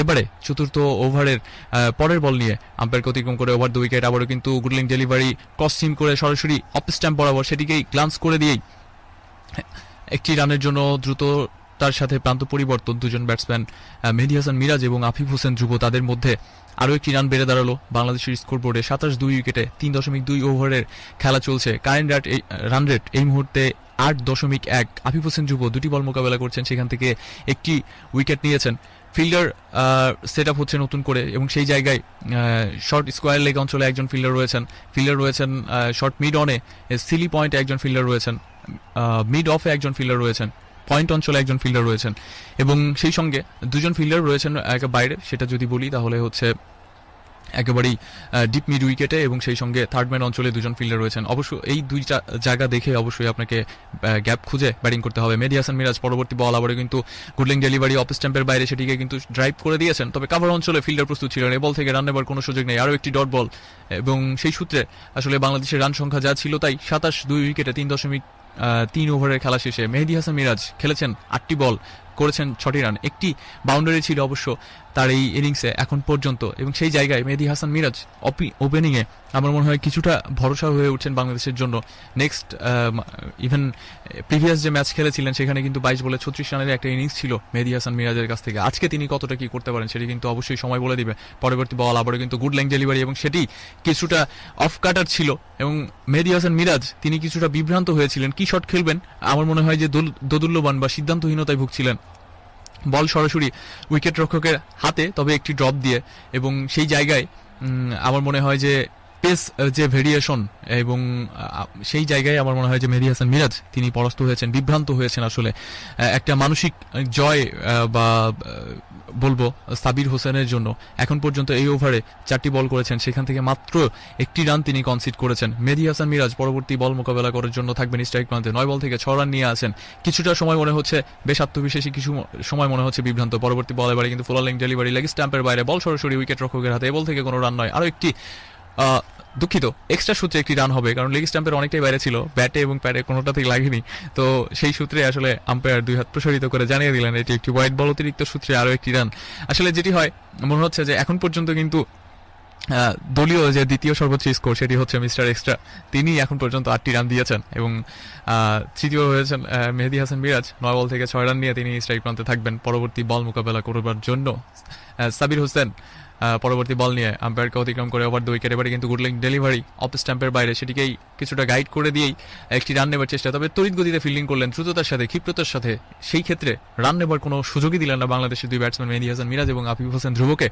এবারে চতুর্থ ওভারের পরের বল নিয়ে আম্পায়ারকে অতিক্রম করে ওভার দু উইকেট, আবারও কিন্তু গুডলিং ডেলিভারি, ক্রস করে সরাসরি অফ স্ট্যাম্প বরাবর সেটিকেই গ্লান্স করে দিয়েই একটি রানের জন্য দ্রুত তার সাথে প্রান্ত পরিবর্তন দুজন ব্যাটসম্যান মেহেদী হাসান মিরাজ এবং আফিফ হোসেন ধ্রুব তাদের মধ্যে আরও একটি রান বেড়ে দাঁড়াল বাংলাদেশের স্কোর বোর্ডে সাতাশ দুই উইকেটে তিন দশমিক দুই ওভারের খেলা চলছে। কারেন্ট রাট রান রেট এই মুহূর্তে আট দশমিক এক। আফিফ হোসেন ধ্রুব দুটি বল মোকাবেলা করছেন, সেখান থেকে একটি উইকেট নিয়েছেন। ফিল্ডার সেট আপ হচ্ছে নতুন করে এবং সেই জায়গায় শর্ট স্কোয়ার লেগ অঞ্চলে একজন ফিল্ডার রয়েছেন। ফিল্ডার রয়েছেন শর্ট মিড অনে সিলি পয়েন্টে একজন ফিল্ডার রয়েছেন মিড অফে একজন ফিল্ডার রয়েছেন পয়েন্ট অঞ্চলে একজন ফিল্ডার রয়েছেন। এবং সেই সঙ্গে দুজন ফিল্ডার রয়েছেন একে বাইরে, সেটা যদি বলি তাহলে হচ্ছে একেবারেই ডিপ মিড উইকেটে এবং সেই সঙ্গে থার্ড ম্যান অঞ্চলে দুজন ফিল্ডার রয়েছেন। অবশ্য এই দুইটা জায়গা দেখে অবশ্যই আপনাকে গ্যাপ খুঁজে ব্যাটিং করতে হবে। মেহেদী হাসান মিরাজ পরবর্তী বল আবারও কিন্তু গুডলিং ডেলিভারি অফ স্ট্যাম্পের বাইরে সেটিকে কিন্তু ড্রাইভ করে দিয়েছেন। তবে কাভার অঞ্চলে ফিল্ডার প্রস্তুত ছিলেন। এই বল থেকে রান নেবার কোনো সুযোগ নেই। আরও একটি ডট বল এবং সেই সূত্রে আসলে বাংলাদেশের রান সংখ্যা যা ছিল তাই সাতাশ দুই উইকেটে তিন দশমিক তিন ওভারের খেলা শেষে মেহেদি হাসান মিরাজ খেলেছেন আটটি বল করেছেন ছটি রান। একটি বাউন্ডারি ছিল অবশ্য তার এই ইনিংসে এখন পর্যন্ত এবং সেই জায়গায় মেহেদি হাসান মিরাজ ওপেনিংয়ে আমার মনে হয় কিছুটা ভরসা হয়ে উঠছেন বাংলাদেশের জন্য। নেক্সট ইভেন প্রিভিয়াস যে ম্যাচ খেলেছিলেন সেখানে কিন্তু বাইশ বলে ছত্রিশ রানের একটা ইনিংস ছিল মেহেদী হাসান মিরাজের কাছ থেকে। আজকে তিনি কতটা কি করতে পারেন সেটি কিন্তু অবশ্যই সময় বলে দিবে। পরবর্তী বল আবারও কিন্তু গুড লেং ডেলিভারি এবং সেটি কিছুটা অফ কাটার ছিল এবং মেহেদী হাসান মিরাজ তিনি কিছুটা বিভ্রান্ত হয়েছিলেন। কি শট খেলবেন? আমার মনে হয় যে দোল- দোদুল্যবান বা সিদ্ধান্তহীনতায় ভুগছিলেন। বল সরাসরি উইকেট রক্ষকের হাতে, তবে একটি ড্রপ দিয়ে এবং সেই জায়গায় আমার মনে হয় যে পেস যে ভেরিয়েশন এবং সেই জায়গায় আমার মনে হয় যে মেহেদী হাসান মিরাজ তিনি পরাস্ত হয়েছেন, বিভ্রান্ত হয়েছেন আসলে। একটা মানসিক জয় বা বলব, সাবির হোসেনের জন্য। এখন পর্যন্ত এই ওভারে চারটি বল করেছেন, সেখান থেকে মাত্র একটি রান তিনি কনসিড করেছেন। মেহেদী হাসান মিরাজ পরবর্তী বল মোকাবেলা করার জন্য থাকবেন স্ট্রাইক প্রান্তে। নয় বল থেকে ছ রান নিয়ে আসেন। কিছুটা সময় মনে হচ্ছে, বেশ আত্মবিশ্বাসী কিছু সময় মনে হচ্ছে বিভ্রান্ত। পরবর্তী বল এবারে কিন্তু ফোলালিং ডেলিভারি লেগ স্ট্যাম্পের বাইরে। বল সরাসরি উইকেট রক্ষকের হাতে। এ বল থেকে কোনো রান নয়। আরও একটি দুঃখিত। এক্সট্রা সূত্রে একটি রান হবে, কারণ লেগ স্ট্যাম্পের অনেকটাই বাইরে ছিল। ব্যাটে এবং প্যাডে কোনোটাতেই লাগেনি। তো সেই সূত্রে আসলে আম্পায়ার দুই হাত প্রসারিত করে জানিয়ে দিলেন, এটি একটি হোয়াইট বল অতিরিক্ত সূত্রে আরও একটি রান আসলে যেটি হয়, মনে হচ্ছে যে এখন পর্যন্ত কিন্তু দলীয় যে দ্বিতীয় সর্বোচ্চ স্কোর সেটি হচ্ছে মিস্টার এক্সট্রা তিনি এখন পর্যন্ত আটটি রান দিয়েছেন এবং তৃতীয় হয়েছেন মেহেদি হাসান মিরাজ। নয় বল থেকে ছয় রান নিয়ে তিনি স্ট্রাইক প্রান্তে থাকবেন। পরবর্তী বল মোকাবেলা করবার জন্য সাবির হোসেন পরবর্তী বল নিয়ে আম্পায়ারকে অতিক্রম করে ওভার দুই উইকেট এবারে কিন্তু গুডলিং ডেলিভারি অফ স্ট্যাম্পের বাইরে। সেটিকেই কিছুটা গাইড করে দিয়েই একটি রান নেবার চেষ্টা। তবে তড়িৎ গতিতে ফিল্ডিং করলেন দ্রুততার সাথে, ক্ষিপ্রতার সাথে। সেই ক্ষেত্রে রান নেবার কোনো সুযোগই দিলেন না বাংলাদেশের দুই ব্যাটসম্যান মেহেদী হাসান মিরাজ এবং আফিফ হোসেন ধ্রুবকে।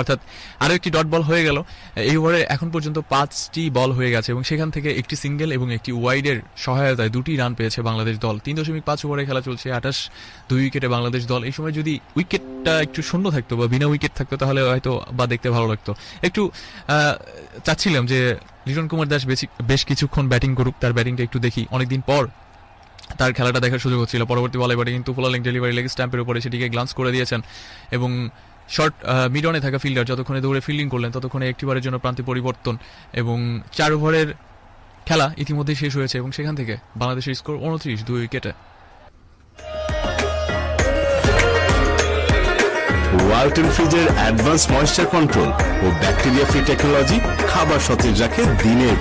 অর্থাৎ আরও একটি ডট বল হয়ে গেল। এই ওভারে এখন পর্যন্ত পাঁচটি বল হয়ে গেছে এবং সেখান থেকে একটি সিঙ্গেল এবং একটি ওয়াইডের সহায়তায় দুটি রান পেয়েছে বাংলাদেশ দল। তিন দশমিক পাঁচ ওভারে খেলা চলছে আঠাশ, দুই উইকেটে বাংলাদেশ দল। এই সময় যদি উইকেটটা একটু শূন্য থাকতো বা বিনা উইকেট থাকতো, তাহলে হয়তো বা দেখতে ভালো লাগতো। একটু চাচ্ছিলাম যে লিটন কুমার দাস বেশি- কিছুক্ষণ ব্যাটিং করুক, তার ব্যাটিংটা একটু দেখি। অনেকদিন পর তার খেলাটা দেখার সুযোগ হচ্ছিল। পরবর্তী বলে এবারে কিন্তু ফোলালিং ডেলিভারি লেগ, স্ট্যাম্পের উপরে সেটিকে গ্লান্স করে দিয়েছেন এবং শর্ট মিডনে থাকা ফিল্ডার যতক্ষণে দৌড়ে ফিল্ডিং করলেন, ততক্ষণে একটিবারের জন্য প্রান্তে পরিবর্তন এবং চার ওভারের খেলা ইতিমধ্যেই শেষ হয়েছে এবং সেখান থেকে বাংলাদেশের স্কোর উনত্রিশ, দুই উইকেটে। ওয়ালটন ফ্রিজের অ্যাডভান্স ময়েশ্চার কন্ট্রোল ও ব্যাকটেরিয়া ফ্রি টেকনোলজি খাবার সতেজ রাখে দিনের